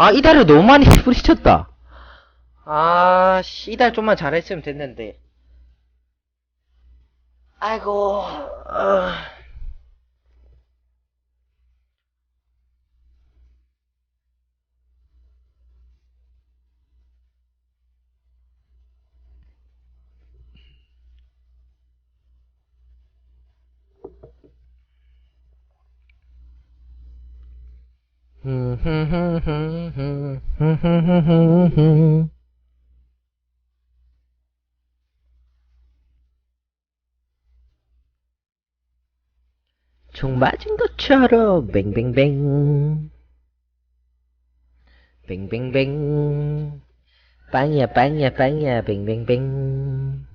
아, 이달을 너무 많이 부딪혔다. 아, 씨, 이달 좀만 잘했으면 됐는데. 아이고, 어. 총 맞은 것처럼 뱅뱅뱅 뱅뱅뱅 빵이야 빵이야 빵이야 뱅뱅뱅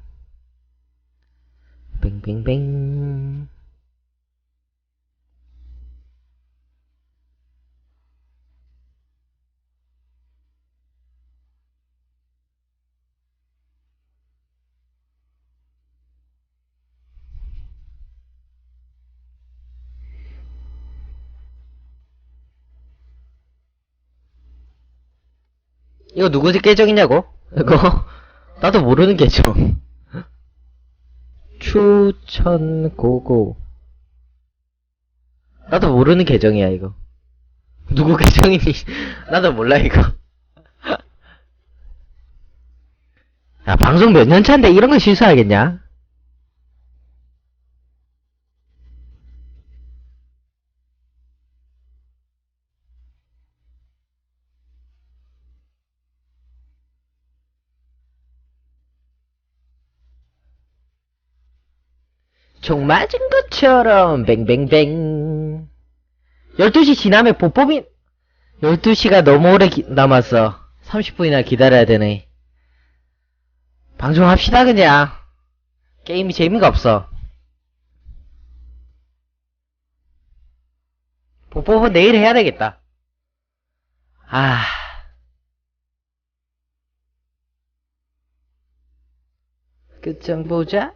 뱅뱅뱅 이거 누구 계정이냐고? 이거? 나도 모르는 계정. 추천 고고. 나도 모르는 계정이야 이거. 누구 계정이니? 나도 몰라 이거. 야 방송 몇 년 차인데 이런 거 실수하겠냐? 총 맞은 것처럼 뱅뱅뱅. 12시 지나면 보법이 12시가 너무 오래 기- 남았어 30분이나 기다려야 되네. 방송합시다 그냥. 게임이 재미가 없어. 보법은 내일 해야 되겠다. 아. 끝장 보자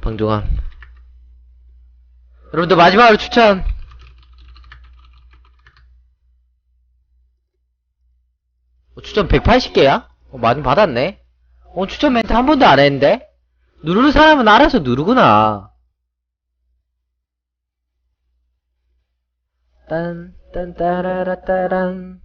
방종함. 여러분들 마지막으로 추천. 어, 추천 180개야? 어, 많이 받았네. 어, 추천 멘트 한 번도 안 했는데? 누르는 사람은 알아서 누르구나. 딴, 딴, 따라라, 따란.